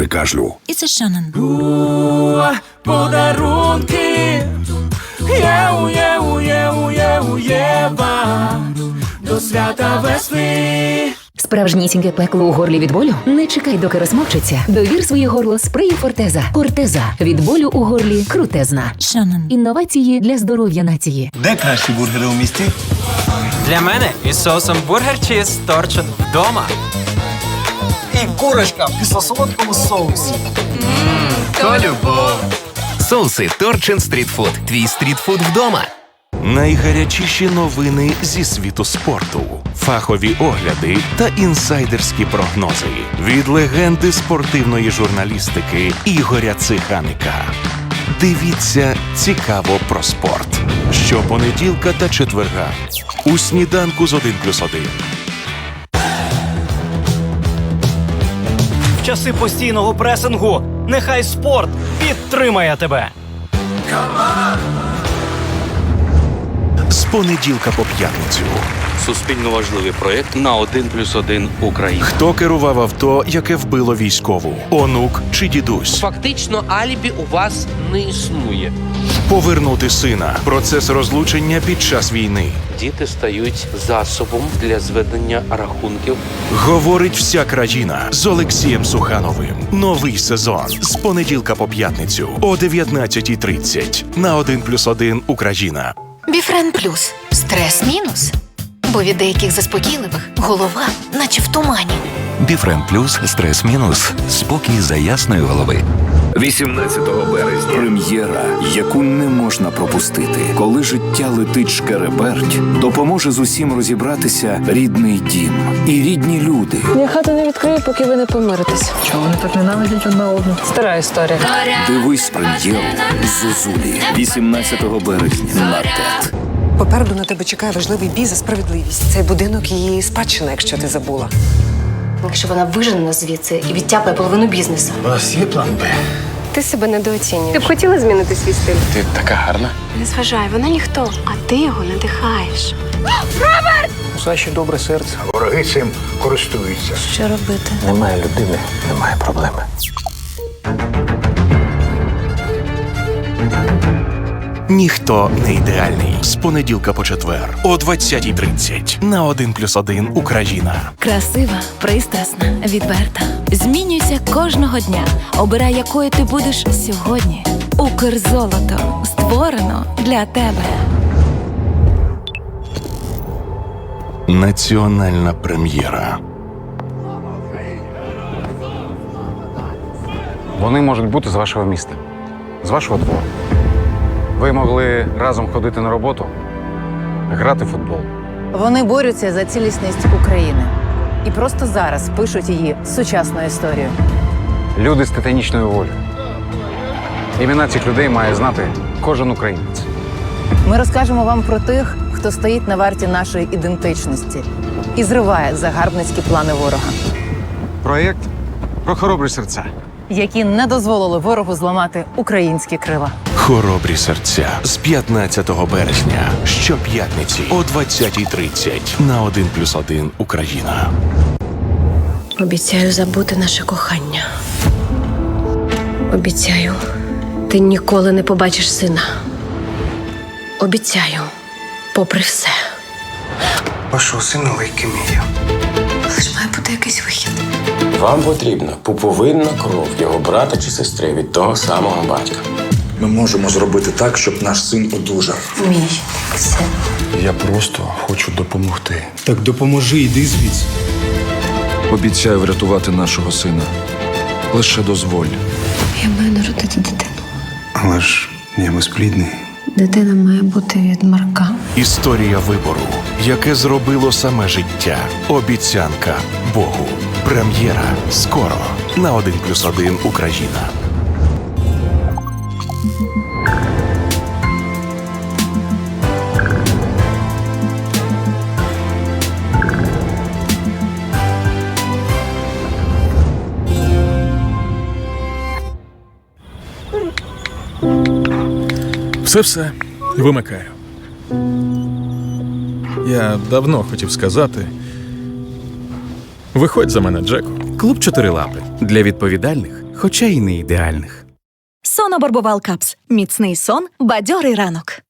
при кашлю. It's a Shannon. Подарунки Єу, єу, єу, єу, єва До свята весни Справжнісіньке пекло у горлі від болю? Не чекай, доки розмовчиться. Довір своє горло спрею Фортеза. Фортеза від болю у горлі крутезна. Shannon. Інновації для здоров'я нації. Де кращі бургери у місті? Для мене із соусом бургер чіз торчин вдома. І курочка в кисло-солодкому соусі. То любов. Соуси Торчин Стрітфуд. Твій стрітфуд вдома. Найгарячіші новини зі світу спорту, фахові огляди та інсайдерські прогнози від легенди спортивної журналістики Ігоря Циханика. Дивіться цікаво про спорт. Щопонеділка та четверга у сніданку з 1 часи постійного пресингу нехай спорт підтримає тебе. З понеділка по п'ятницю. Суспільно важливий проєкт на 1 плюс 1 Україна. Хто керував авто, яке вбило військову? Онук чи дідусь? Фактично, алібі у вас не існує. Повернути сина. Процес розлучення під час війни. Діти стають засобом для зведення рахунків. Говорить вся країна з Олексієм Сухановим. Новий сезон з понеділка по п'ятницю о 19.30 на 1+,1 Україна. Біфрен плюс стрес мінус. Бо від деяких заспокійливих голова, наче в тумані. Біфрен плюс стрес мінус. Спокій за ясної голови. 18 березня. Прем'єра, яку не можна пропустити. Коли життя летить шкереберть, допоможе з усім розібратися рідний дім і рідні люди. Я хату не відкрию, поки ви не помиритесь. Чого вони так ненавидять одна одну? Стара історія. Дивись прем'єру Зозулі 18 березня на ТЕТ. Попереду на тебе чекає важливий бій за справедливість. Цей будинок її спадщина, якщо ти забула. Якщо вона вижене нас звідси і відтяпає половину бізнесу. У вас є план Б. Ти себе недооцінюєш. Ти б хотіла змінити свій стиль? Ти така гарна. Не зважай, вона ніхто, а ти його надихаєш. Саші добре серце. Вороги цим користуються. Що робити? Немає людини, немає проблеми. Ніхто не ідеальний. З понеділка по четвер о 20.30 на 1+,1 Україна. Красива, пристрасна, відверта. Змінюйся кожного дня. Обирай, якою ти будеш сьогодні. Укрзолото створено для тебе. Національна прем'єра. Вони можуть бути з вашого міста, з вашого двору. Ви могли разом ходити на роботу, грати в футбол. Вони борються за цілісність України. І просто зараз пишуть її сучасну історію. Люди з титанічною волею. Імена цих людей має знати кожен українець. Ми розкажемо вам про тих, хто стоїть на варті нашої ідентичності і зриває загарбницькі плани ворога, Проєкт про хоробрі серця. Які не дозволили ворогу зламати українські крила. Хоробрі серця з 15 березня щоп'ятниці о 20.30 на 1+,1 Україна. Обіцяю забути наше кохання. Обіцяю, ти ніколи не побачиш сина. Обіцяю, попри все. Вашого сина лейкемія. Але ж має бути якийсь вихід. Вам потрібна пуповинна кров його брата чи сестри від того самого батька. Ми можемо зробити так, щоб наш син одужав. Мій син. Я просто хочу допомогти. Так допоможи, йди звідси. Обіцяю врятувати нашого сина. Лише дозволь. Я маю народити дитину. Але ж я безплідний. Дитина має бути від Марка. Історія вибору, яке зробило саме життя. Обіцянка Богу. Прем'єра скоро на 1+,1 Україна. Все все вимикаю. Я давно хотів сказати. Виходь за мене, Джеку. Клуб чотирилапи для відповідальних, хоча й не ідеальних. Сонобарбувал капс. Міцний сон, бадьорий ранок.